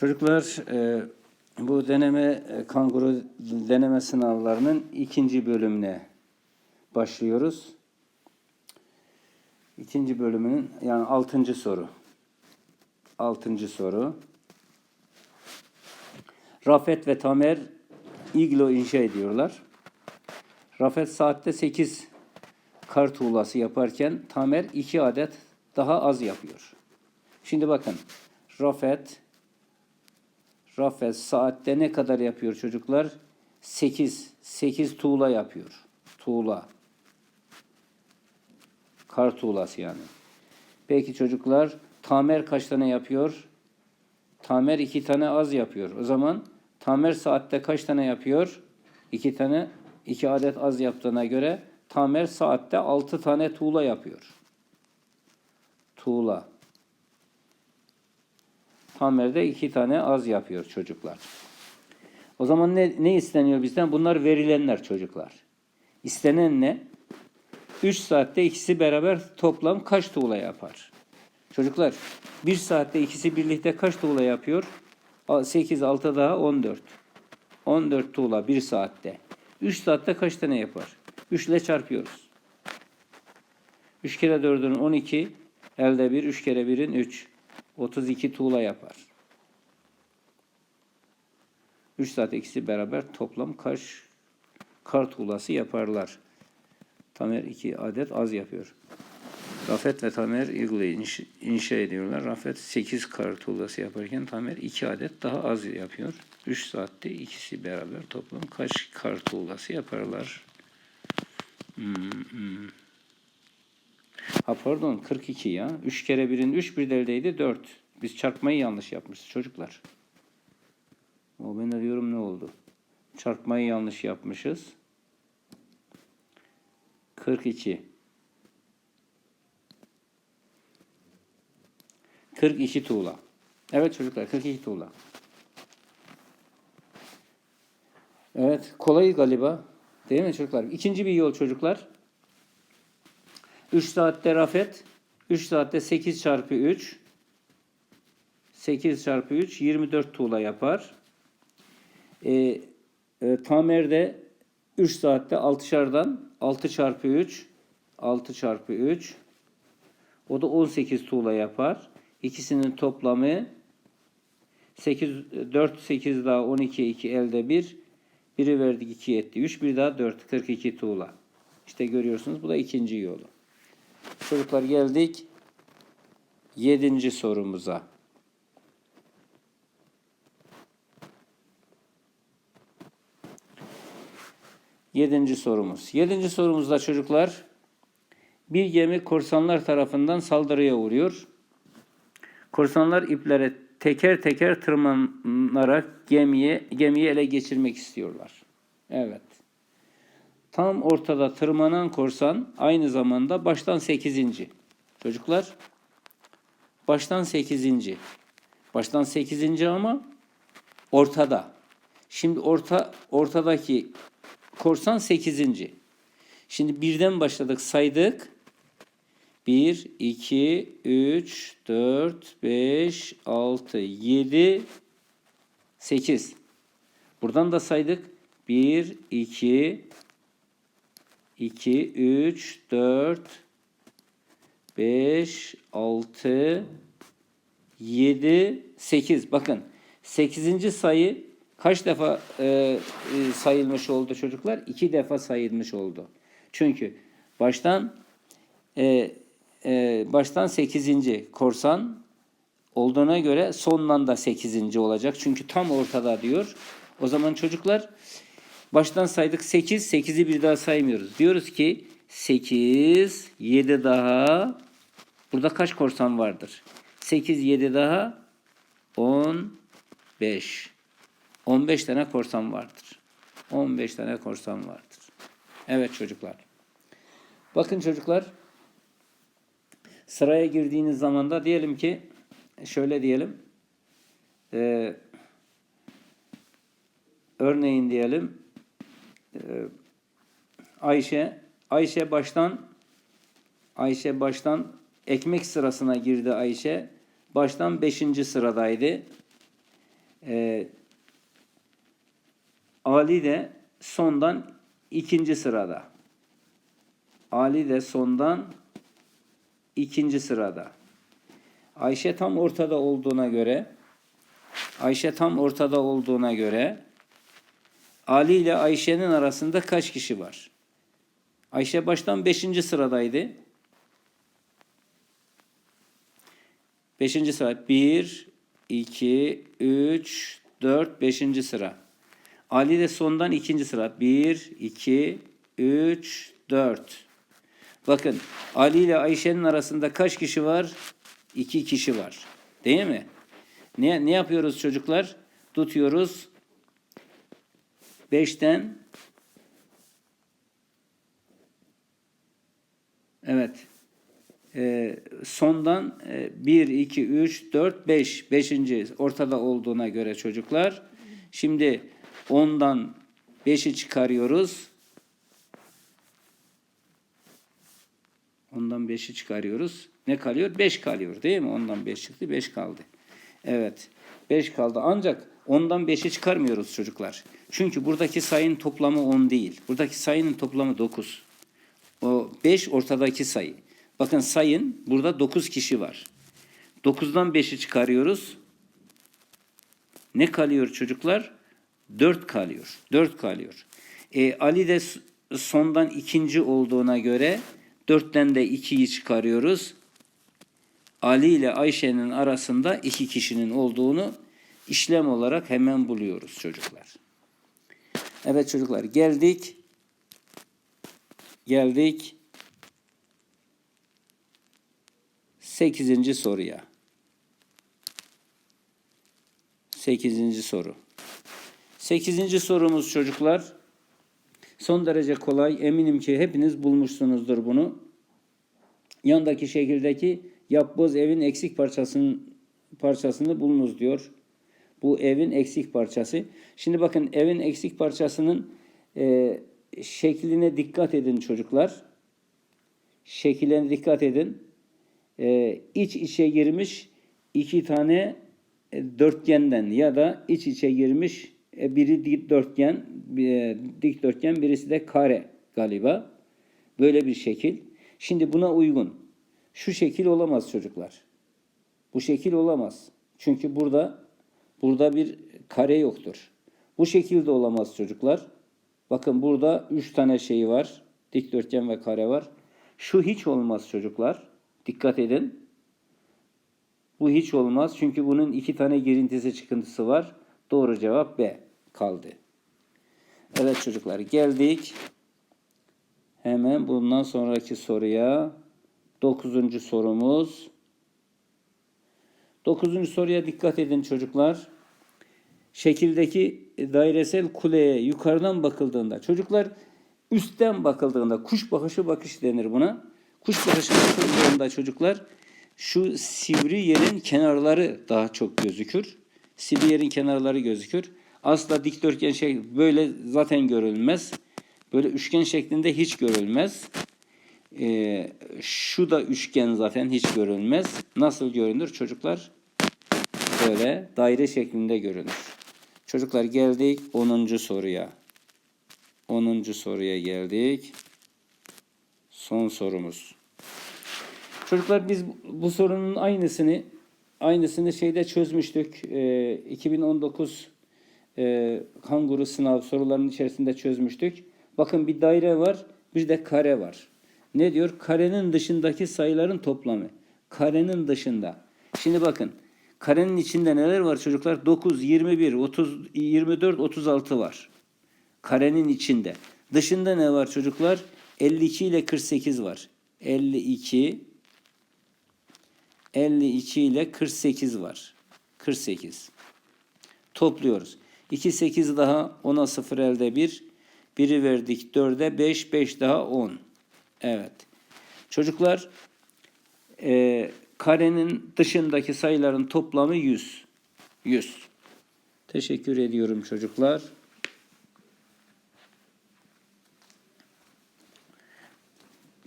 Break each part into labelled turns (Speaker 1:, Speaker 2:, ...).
Speaker 1: Çocuklar e, bu deneme e, kanguru deneme sınavlarının ikinci bölümüne başlıyoruz. İkinci bölümünün yani altıncı soru. Altıncı soru. Rafet ve Tamer iglo inşa ediyorlar. Rafet saatte 8 kar tuğlası yaparken Tamer 2 adet daha az yapıyor. Şimdi bakın. Rafet Rafet saatte ne kadar yapıyor çocuklar? 8. 8 tuğla yapıyor. Tuğla. Kar tuğlası yani. Peki çocuklar Tamer kaç tane yapıyor? Tamer iki tane az yapıyor. O zaman Tamer saatte kaç tane yapıyor? İki tane, iki adet az yaptığına göre Tamer saatte altı tane tuğla yapıyor. Tuğla. Tamer'de iki tane az yapıyor çocuklar. O zaman ne, ne isteniyor bizden? Bunlar verilenler çocuklar. İstenen ne? 3 saatte ikisi beraber toplam kaç tuğla yapar? Çocuklar 1 saatte ikisi birlikte kaç tuğla yapıyor? 8, 6 daha 14. 14 tuğla 1 saatte. 3 saatte kaç tane yapar? 3 ile çarpıyoruz. 3 kere 4'ün 12, elde 1, 3 kere 1'in 3. 32 tuğla yapar. 3 saat ikisi beraber toplam kaç kar tuğlası yaparlar? Tamer 2 adet az yapıyor. Rafet ve Tamer inş- inşa ediyorlar. Rafet 8 kar tuğlası yaparken Tamer 2 adet daha az yapıyor. 3 saatte ikisi beraber toplam kaç kar tuğlası yaparlar? Hmm, hmm. Ha pardon 42 ya. 3 kere 1'in 3 bir deldeydi 4. Biz çarpmayı yanlış yapmışız çocuklar. O ben de diyorum ne oldu? Çarpmayı yanlış yapmışız. 42. 42 tuğla. Evet çocuklar 42 tuğla. Evet kolay galiba. Değil mi çocuklar? İkinci bir yol çocuklar. 3 saatte rafet. 3 saatte 8 çarpı 3. 8 çarpı 3 24 tuğla yapar. E, e, Tamer'de 3 saatte 6'şardan 6 çarpı 3 6 çarpı 3 o da 18 tuğla yapar. İkisinin toplamı 8 4 8 daha 12 2 elde 1 biri verdik 2 etti. 3 bir daha 4 42 tuğla. İşte görüyorsunuz bu da ikinci yolu. Çocuklar geldik yedinci sorumuza. Yedinci sorumuz. Yedinci sorumuzda çocuklar bir gemi korsanlar tarafından saldırıya uğruyor. Korsanlar iplere teker teker tırmanarak gemiye gemiyi ele geçirmek istiyorlar. Evet. Tam ortada tırmanan korsan aynı zamanda baştan sekizinci. Çocuklar baştan sekizinci. Baştan sekizinci ama ortada. Şimdi orta ortadaki korsan sekizinci. Şimdi birden başladık saydık. 1, 2, 3, 4, 5, 6, 7, 8. Buradan da saydık. 1, 2, 2, 3, 4, 5, 6, 7, 8. Bakın 8. sayı kaç defa e, e, sayılmış oldu çocuklar? 2 defa sayılmış oldu. Çünkü baştan e, e, baştan 8. korsan olduğuna göre sondan da 8. olacak. Çünkü tam ortada diyor. O zaman çocuklar baştan saydık 8. 8'i bir daha saymıyoruz. Diyoruz ki 8, 7 daha. Burada kaç korsan vardır? 8, 7 daha 15. 15 tane korsan vardır. 15 tane korsan vardır. Evet çocuklar. Bakın çocuklar sıraya girdiğiniz zaman da diyelim ki şöyle diyelim e, örneğin diyelim Ayşe Ayşe baştan Ayşe baştan ekmek sırasına girdi Ayşe. Baştan 5. sıradaydı. Ee, Ali de sondan ikinci sırada. Ali de sondan ikinci sırada. Ayşe tam ortada olduğuna göre Ayşe tam ortada olduğuna göre Ali ile Ayşe'nin arasında kaç kişi var? Ayşe baştan beşinci sıradaydı. Beşinci sıra. Bir, iki, üç, dört, beşinci sıra. Ali de sondan ikinci sıra. Bir, iki, üç, dört. Bakın Ali ile Ayşe'nin arasında kaç kişi var? İki kişi var. Değil mi? Ne, ne yapıyoruz çocuklar? Tutuyoruz. Beşten Evet. Ee, sondan 1, 2, 3, 4, 5. Beşinci ortada olduğuna göre çocuklar. Şimdi ondan 5'i çıkarıyoruz. Ondan 5'i çıkarıyoruz. Ne kalıyor? 5 kalıyor değil mi? Ondan 5 çıktı, 5 kaldı. Evet. 5 kaldı. Ancak ondan 5'i çıkarmıyoruz çocuklar. Çünkü buradaki sayının toplamı 10 değil. Buradaki sayının toplamı 9. O 5 ortadaki sayı. Bakın sayın burada 9 kişi var. 9'dan 5'i çıkarıyoruz. Ne kalıyor çocuklar? 4 kalıyor. 4 kalıyor. E, Ali de sondan ikinci olduğuna göre 4'ten de 2'yi çıkarıyoruz. Ali ile Ayşe'nin arasında iki kişinin olduğunu işlem olarak hemen buluyoruz çocuklar. Evet çocuklar geldik. Geldik. Sekizinci soruya. Sekizinci soru. Sekizinci sorumuz çocuklar. Son derece kolay. Eminim ki hepiniz bulmuşsunuzdur bunu. Yandaki şekildeki yapboz evin eksik parçasının parçasını bulunuz diyor. Bu evin eksik parçası. Şimdi bakın evin eksik parçasının e, şekline dikkat edin çocuklar. Şekillerine dikkat edin. E, iç içe girmiş iki tane e, dörtgenden ya da iç içe girmiş e, biri dikdörtgen, e, dikdörtgen birisi de kare galiba. Böyle bir şekil. Şimdi buna uygun. Şu şekil olamaz çocuklar. Bu şekil olamaz. Çünkü burada burada bir kare yoktur. Bu şekilde olamaz çocuklar. Bakın burada üç tane şey var. Dikdörtgen ve kare var. Şu hiç olmaz çocuklar. Dikkat edin. Bu hiç olmaz. Çünkü bunun iki tane girintisi çıkıntısı var. Doğru cevap B kaldı. Evet çocuklar geldik. Hemen bundan sonraki soruya. Dokuzuncu sorumuz. Dokuzuncu soruya dikkat edin çocuklar. Şekildeki dairesel kuleye yukarıdan bakıldığında, çocuklar üstten bakıldığında, kuş bakışı bakış denir buna. Kuş bakışı bakıldığında çocuklar şu sivri yerin kenarları daha çok gözükür. Sivri yerin kenarları gözükür. Asla dikdörtgen şey böyle zaten görülmez. Böyle üçgen şeklinde hiç görülmez. Ee, şu da üçgen zaten hiç görülmez. Nasıl görünür çocuklar? Böyle daire şeklinde görünür. Çocuklar geldik 10. soruya. 10. soruya geldik. Son sorumuz. Çocuklar biz bu sorunun aynısını aynısını şeyde çözmüştük. Ee, 2019 e, kanguru sınav sorularının içerisinde çözmüştük. Bakın bir daire var, bir de kare var. Ne diyor? Karenin dışındaki sayıların toplamı. Karenin dışında. Şimdi bakın. Karenin içinde neler var çocuklar? 9, 21, 30, 24, 36 var. Karenin içinde. Dışında ne var çocuklar? 52 ile 48 var. 52 52 ile 48 var. 48. Topluyoruz. 2, 8 daha 10'a 0 elde 1. 1'i verdik 4'e 5, 5 daha 10. Evet. Çocuklar e, karenin dışındaki sayıların toplamı 100. 100. Teşekkür ediyorum çocuklar.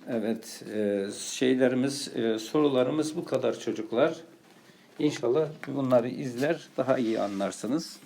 Speaker 1: Evet, e, şeylerimiz, e, sorularımız bu kadar çocuklar. İnşallah bunları izler daha iyi anlarsınız.